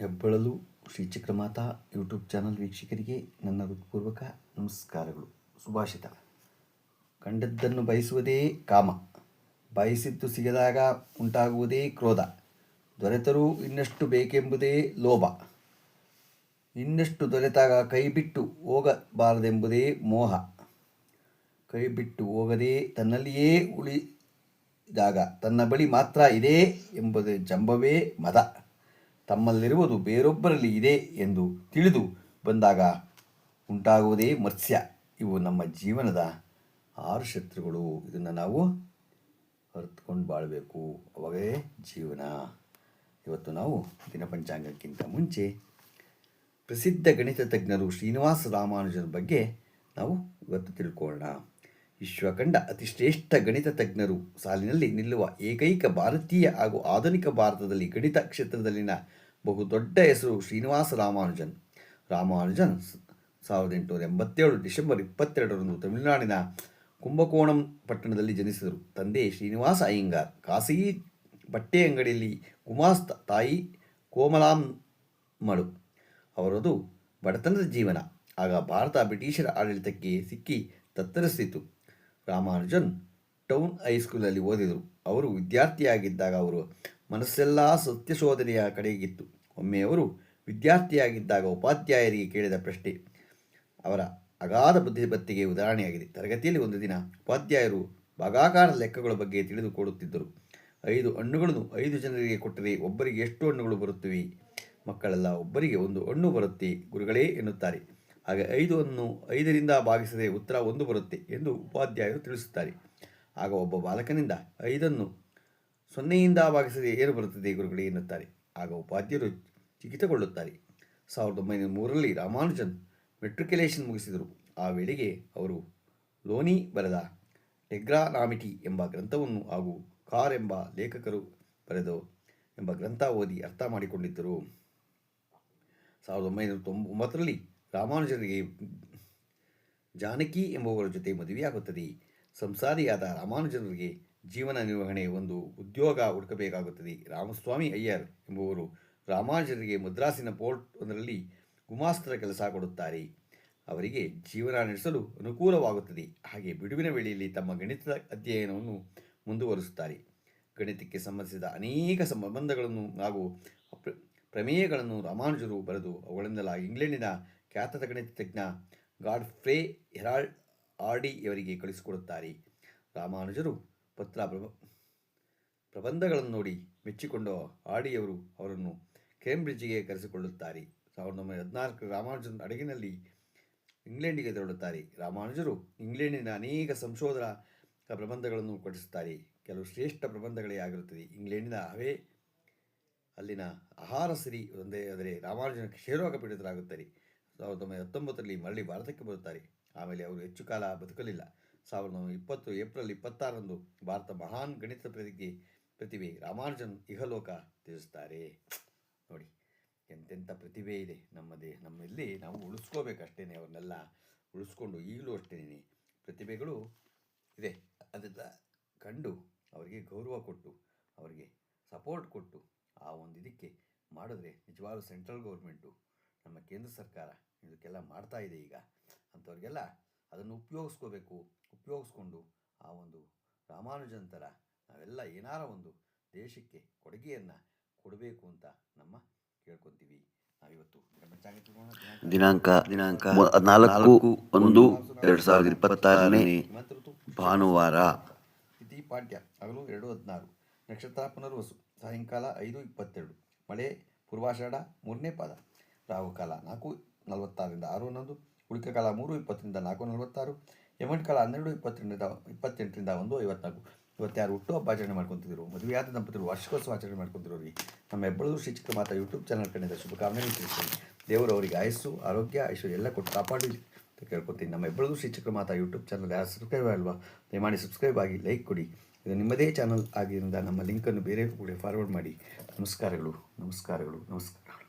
ಹೆಬ್ಬಳಲು Shri Chakramata YouTube channel ವೀಕ್ಷಕರಿಗೆ ನನ್ನ ಹೃತ್ಪೂರ್ವಕ ನಮಸ್ಕಾರಗಳು. ಸುಭಾಷಿತ. ಕಂಡದ್ದನ್ನು ಬಯಸುವುದೇ ಕಾಮ. ಬಯಸಿದ್ದು ಸಿಗದಾಗ ಉಂಟಾಗುವುದೇ ಕ್ರೋಧ. ದೊರೆತರೂ ಇನ್ನಷ್ಟು ಬೇಕೆಂಬುದೇ ಲೋಭ. ಇನ್ನಷ್ಟು ದೊರೆತಾಗ ಕೈಬಿಟ್ಟು ಹೋಗಬಾರದೆಂಬುದೇ ಮೋಹ. ಕೈಬಿಟ್ಟು ಹೋಗದೇ ತನ್ನಲ್ಲಿಯೇ ಉಳಿದಾಗ ತನ್ನ ಬಳಿ ಮಾತ್ರ ಇದೆ ಎಂಬುದೇ ಜಂಬವೇ ಮದ. ತಮ್ಮಲ್ಲಿರುವುದು ಬೇರೊಬ್ಬರಲ್ಲಿ ಇದೆ ಎಂದು ತಿಳಿದು ಬಂದಾಗ ಉಂಟಾಗುವುದೇ ಮತ್ಸ್ಯ. ಇವು ನಮ್ಮ ಜೀವನದ ಆರು ಶತ್ರುಗಳು. ಇದನ್ನು ನಾವು ಅರ್ತ್ಕೊಂಡು ಬಾಳಬೇಕು. ಅವಾಗೇ ಜೀವನ. ಇವತ್ತು ನಾವು ದಿನಪಂಚಾಂಗಕ್ಕಿಂತ ಮುಂಚೆ ಪ್ರಸಿದ್ಧ ಗಣಿತ ತಜ್ಞರು ಶ್ರೀನಿವಾಸ ರಾಮಾನುಜನ ಬಗ್ಗೆ ನಾವು ಇವತ್ತು ತಿಳ್ಕೊಳ್ಳೋಣ. ವಿಶ್ವ ಅತಿಶ್ರೇಷ್ಠ ಅತಿ ಶ್ರೇಷ್ಠ ಗಣಿತ ತಜ್ಞರು ಸಾಲಿನಲ್ಲಿ ನಿಲ್ಲುವ ಏಕೈಕ ಭಾರತೀಯ ಹಾಗೂ ಆಧುನಿಕ ಭಾರತದಲ್ಲಿ ಗಣಿತ ಕ್ಷೇತ್ರದಲ್ಲಿನ ಬಹುದೊಡ್ಡ ಹೆಸರು ಶ್ರೀನಿವಾಸ ರಾಮಾನುಜನ್. ರಾಮಾನುಜನ್ ಸಾವಿರದ ಎಂಟುನೂರ ಎಂಬತ್ತೇಳು ಡಿಸೆಂಬರ್ ಇಪ್ಪತ್ತೆರಡರಂದು ತಮಿಳುನಾಡಿನ ಕುಂಭಕೋಣಂ ಪಟ್ಟಣದಲ್ಲಿ ಜನಿಸಿದರು. ತಂದೆ ಶ್ರೀನಿವಾಸ ಅಯ್ಯಂಗಾರ್ ಖಾಸಗಿ ಬಟ್ಟೆ ಅಂಗಡಿಯಲ್ಲಿ ಕುಮಾಸ್ತ ತಾಯಿ ಕೋಮಲಾಮ್ಮಳು ಅವರದು ಬಡತನದ ಜೀವನ. ಆಗ ಭಾರತ ಬ್ರಿಟಿಷರ ಆಡಳಿತಕ್ಕೆ ಸಿಕ್ಕಿ ತತ್ತರಿಸಿತು. ರಾಮಾನುಜನ್ ಟೌನ್ ಹೈಸ್ಕೂಲಲ್ಲಿ ಓದಿದರು. ಅವರು ವಿದ್ಯಾರ್ಥಿಯಾಗಿದ್ದಾಗ ಅವರು ಮನಸ್ಸೆಲ್ಲ ಸತ್ಯಶೋಧನೆಯ ಕಡೆಗಿತ್ತು. ಒಮ್ಮೆ ಅವರು ವಿದ್ಯಾರ್ಥಿಯಾಗಿದ್ದಾಗ ಉಪಾಧ್ಯಾಯರಿಗೆ ಕೇಳಿದ ಪ್ರಶ್ನೆ, ಅವರ ಅಗಾಧ ಬುದ್ಧಿಪತ್ತಿಗೆ ಉದಾಹರಣೆಯಾಗಿದೆ. ತರಗತಿಯಲ್ಲಿ ಒಂದು ದಿನ ಉಪಾಧ್ಯಾಯರು ಭಾಗಾಕಾರದ ಲೆಕ್ಕಗಳ ಬಗ್ಗೆ ತಿಳಿದುಕೊಡುತ್ತಿದ್ದರು ಐದು ಹಣ್ಣುಗಳನ್ನು ಐದು ಜನರಿಗೆ ಕೊಟ್ಟರೆ ಒಬ್ಬರಿಗೆ ಎಷ್ಟು ಹಣ್ಣುಗಳು ಬರುತ್ತವೆ? ಮಕ್ಕಳೆಲ್ಲ, ಒಬ್ಬರಿಗೆ ಒಂದು ಹಣ್ಣು ಬರುತ್ತೆ ಗುರುಗಳೇ ಎನ್ನುತ್ತಾರೆ. ಹಾಗೆ ಐದನ್ನು ಐದರಿಂದ ಭಾಗಿಸದೆ ಉತ್ತರ ಒಂದು ಬರುತ್ತೆ ಎಂದು ಉಪಾಧ್ಯಾಯರು ತಿಳಿಸುತ್ತಾರೆ. ಆಗ ಒಬ್ಬ ಬಾಲಕನಿಂದ ಐದನ್ನು ಸೊನ್ನೆಯಿಂದ ಭಾಗಿಸದೆ ಏನು ಬರುತ್ತದೆ ಗುರುಗಳೇ ಎನ್ನುತ್ತಾರೆ. ಆಗ ಉಪಾಧ್ಯಾಯರು ಚಿಕಿತಗೊಳ್ಳುತ್ತಾರೆ. ಸಾವಿರದ ಒಂಬೈನೂರ ಮೂರರಲ್ಲಿ ರಾಮಾನುಜನ್ ಮೆಟ್ರಿಕ್ಯುಲೇಷನ್ ಮುಗಿಸಿದರು. ಆ ವೇಳೆಗೆ ಅವರು ಲೋನಿ ಬರೆದ ಟೆಗ್ರಾನಾಮಿಟಿ ಎಂಬ ಗ್ರಂಥವನ್ನು ಹಾಗೂ ಕಾರ್ ಎಂಬ ಲೇಖಕರು ಬರೆದು ಎಂಬ ಗ್ರಂಥ ಓದಿ ಅರ್ಥ ಮಾಡಿಕೊಂಡಿದ್ದರು. ಸಾವಿರದ ಒಂಬೈನೂರ ತೊಂಬತ್ತೊಂಬತ್ತರಲ್ಲಿ ರಾಮಾನುಜರಿಗೆ ಜಾನಕಿ ಎಂಬುವರ ಜೊತೆ ಮದುವೆಯಾಗುತ್ತದೆ. ಸಂಸಾರಿಯಾದ ರಾಮಾನುಜರಿಗೆ ಜೀವನ ನಿರ್ವಹಣೆ ಒಂದು ಉದ್ಯೋಗ ಹುಡುಕಬೇಕಾಗುತ್ತದೆ. ರಾಮಸ್ವಾಮಿ ಅಯ್ಯರ್ ಎಂಬುವರು ರಾಮಾನುಜರಿಗೆ ಮದ್ರಾಸಿನ ಪೋರ್ಟ್ ಒಂದರಲ್ಲಿ ಗುಮಾಸ್ತ್ರ ಕೆಲಸ ಕೊಡುತ್ತಾರೆ. ಅವರಿಗೆ ಜೀವನ ನಡೆಸಲು ಅನುಕೂಲವಾಗುತ್ತದೆ. ಹಾಗೆ ಬಿಡುವಿನ ವೇಳೆಯಲ್ಲಿ ತಮ್ಮ ಗಣಿತದ ಅಧ್ಯಯನವನ್ನು ಮುಂದುವರಿಸುತ್ತಾರೆ. ಗಣಿತಕ್ಕೆ ಸಂಬಂಧಿಸಿದ ಅನೇಕ ಸಂಬಂಧಗಳನ್ನು ಹಾಗೂ ಪ್ರಮೇಯಗಳನ್ನು ರಾಮಾನುಜರು ಬರೆದು, ಅವುಗಳಿಂದಲ ಇಂಗ್ಲೆಂಡಿನ ಖ್ಯಾತ ಗಣಿತ ತಜ್ಞ ಗಾಡ್ಫ್ರೇ ಹೆರಾಲ್ಡ್ ಆರ್ಡಿ ಇವರಿಗೆ ಕಳಿಸಿಕೊಡುತ್ತಾರೆ. ರಾಮಾನುಜರು ಪತ್ರ ಪ್ರಬ- ಪ್ರಬಂಧಗಳನ್ನು ನೋಡಿ ಮೆಚ್ಚಿಕೊಂಡು ಆಡಿಯವರು ಅವರನ್ನು ಕೇಂಬ್ರಿಡ್ಜ್ಗೆ ಕರೆಸಿಕೊಳ್ಳುತ್ತಾರೆ. ಸಾವಿರದ ಒಂಬೈನೂರ ಹದಿನಾಲ್ಕರ ರಾಮಾನುಜನ್ ಅಡಗಿನಲ್ಲಿ ಇಂಗ್ಲೆಂಡಿಗೆ ತೆರಳುತ್ತಾರೆ. ರಾಮಾನುಜರು ಇಂಗ್ಲೆಂಡಿನ ಅನೇಕ ಸಂಶೋಧನಾ ಪ್ರಬಂಧಗಳನ್ನು ಕೊಡಿಸುತ್ತಾರೆ ಕೆಲವು ಶ್ರೇಷ್ಠ ಪ್ರಬಂಧಗಳೇ ಆಗಿರುತ್ತದೆ. ಇಂಗ್ಲೆಂಡಿನ ಹವೇ, ಅಲ್ಲಿನ ಆಹಾರ ಸಿರಿ ಒಂದೇ ಆದರೆ ರಾಮಾನುಜನ ಕ್ಷೇರೋಗ ಪೀಡಿತರಾಗುತ್ತಾರೆ. ಸಾವಿರದ ಒಂಬೈನೂರ ಹತ್ತೊಂಬತ್ತರಲ್ಲಿ ಮರಳಿ ಭಾರತಕ್ಕೆ ಬರುತ್ತಾರೆ. ಆಮೇಲೆ ಅವರು ಹೆಚ್ಚು ಕಾಲ ಬದುಕಲಿಲ್ಲ. ಸಾವಿರದ ಒಂಬೈನೂರ ಇಪ್ಪತ್ತು ಏಪ್ರಿಲ್ ಇಪ್ಪತ್ತಾರರಂದು ಭಾರತ ಮಹಾನ್ ಗಣಿತ ಪ್ರತಿಗೆ ಪ್ರತಿಭೆ ರಾಮಾನುಜನ್ ಇಹಲೋಕ ತಿಳಿಸುತ್ತಾರೆ ನೋಡಿ, ಎಂತೆಂಥ ಪ್ರತಿಭೆ ಇದೆ ನಮ್ಮದೇ, ನಮ್ಮಲ್ಲಿ ನಾವು ಉಳಿಸ್ಕೋಬೇಕಷ್ಟೇ ಅವ್ರನ್ನೆಲ್ಲ ಉಳಿಸ್ಕೊಂಡು ಈಗಲೂ ಅಷ್ಟೇ ಪ್ರತಿಭೆಗಳು ಇದೆ. ಅದನ್ನು ಕಂಡು ಅವರಿಗೆ ಗೌರವ ಕೊಟ್ಟು, ಅವರಿಗೆ ಸಪೋರ್ಟ್ ಕೊಟ್ಟು ಆ ಒಂದು ಇದಕ್ಕೆ ಮಾಡಿದ್ರೆ ನಿಜವಾಗ್ಲೂ ಸೆಂಟ್ರಲ್ ಗೌರ್ಮೆಂಟು ನಮ್ಮ ಕೇಂದ್ರ ಸರ್ಕಾರ ಇದಕ್ಕೆಲ್ಲ ಮಾಡ್ತಾ ಇದೆ ಈಗ. ಅಂಥವ್ರಿಗೆಲ್ಲ ಅದನ್ನು ಉಪಯೋಗಿಸ್ಕೋಬೇಕು. ಉಪಯೋಗಿಸ್ಕೊಂಡು ಆ ಒಂದು ರಾಮಾನುಜನ್ ಥರ ನಾವೆಲ್ಲ ಏನಾರ ಒಂದು ದೇಶಕ್ಕೆ ಕೊಡುಗೆಯನ್ನು ಕೊಡಬೇಕು ಅಂತ ನಮ್ಮ ಕೇಳ್ಕೊತೀವಿ. ದಿನಾಂಕ ದಿನಾಂಕ ನಾಲ್ಕು ಒಂದು ಎರಡು ಸಾವಿರದ ಇಪ್ಪತ್ತಾರನೇ ಭಾನುವಾರ. ತಿಥಿ ಪಾಠ್ಯ ಹಗಲು ಎರಡು ಹದಿನಾರು. ನಕ್ಷತ್ರ ಪುನರ್ವಸು ಸಾಯಂಕಾಲ ಐದು ಇಪ್ಪತ್ತೆರಡು. ಮಳೆ ಪೂರ್ವಾಷಾಢ ಮೂರನೇ ಪಾದ. ರಾಹುಕಾಲ ನಾಲ್ಕು ನಲವತ್ತಾರರಿಂದ ಆರು ಹನ್ನೊಂದು ಉಳಿಕ ಕಾಲ ಮೂರು ಇಪ್ಪತ್ತರಿಂದ ನಾಲ್ಕು ನಲವತ್ತಾರು ಯಮನ್ ಕಾಲ ಹನ್ನೆರಡು ಇಪ್ಪತ್ತರಿಂದ ಇಪ್ಪತ್ತೆಂಟರಿಂದ ಒಂದು ಐವತ್ನಾಲ್ಕು. ಇವತ್ತಾರು ಹುಟ್ಟು ಹಬ್ಬ ಆಚರಣೆ ಮಾಡ್ಕೊತಿದ್ರು. ಮದುವೆಯಾದ ದಂಪತಿಗಳು ವಾರ್ಷಿಕೋತ್ಸವ ಆಚರಣೆ ರೀ ನಮ್ಮ ಹೆಬ್ಬಳೂರು ಶ್ರೀ ಚಿಕ್ಕ ಮಾತಾ ಯೂಟ್ಯೂಬ್ ಚಾನಲ್ ಕಡೆಯಿಂದ ಶುಭಕಾಮನೆ ತಿಳಿಸ್ತೀನಿ. ದೇವರು ಅವರಿಗೆ ಆಯಸ್ಸು, ಆರೋಗ್ಯ, ಐಶ್ವರ್ಯ ಎಲ್ಲ ಕೊಟ್ಟು ಕಾಪಾಡಿ ಅಂತ ಕೇಳ್ಕೊತೀನಿ. ನಮ್ಮ ಹೆಬ್ಬಳೂರು ಶ್ರೀ ಚಕ್ರ ಮಾತಾ ಯೂಟ್ಯೂಬ್ ಚಾನಲ್ ಯಾರು ಸಬ್ಸ್ಕ್ರೈಬ್ ಅಲ್ವಾ ದಯಮಾಡಿ ಸಬ್ಸ್ಕ್ರೈಬ್ ಆಗಿ, ಲೈಕ್ ಕೊಡಿ. ಇದು ನಿಮ್ಮದೇ ಚಾನಲ್ ಆಗಿದ್ದರಿಂದ ನಮ್ಮ ಲಿಂಕನ್ನು ಬೇರೆ ಕೂಡ ಫಾರ್ವರ್ಡ್ ಮಾಡಿ. ನಮಸ್ಕಾರಗಳು ನಮಸ್ಕಾರಗಳು, ನಮಸ್ಕಾರ.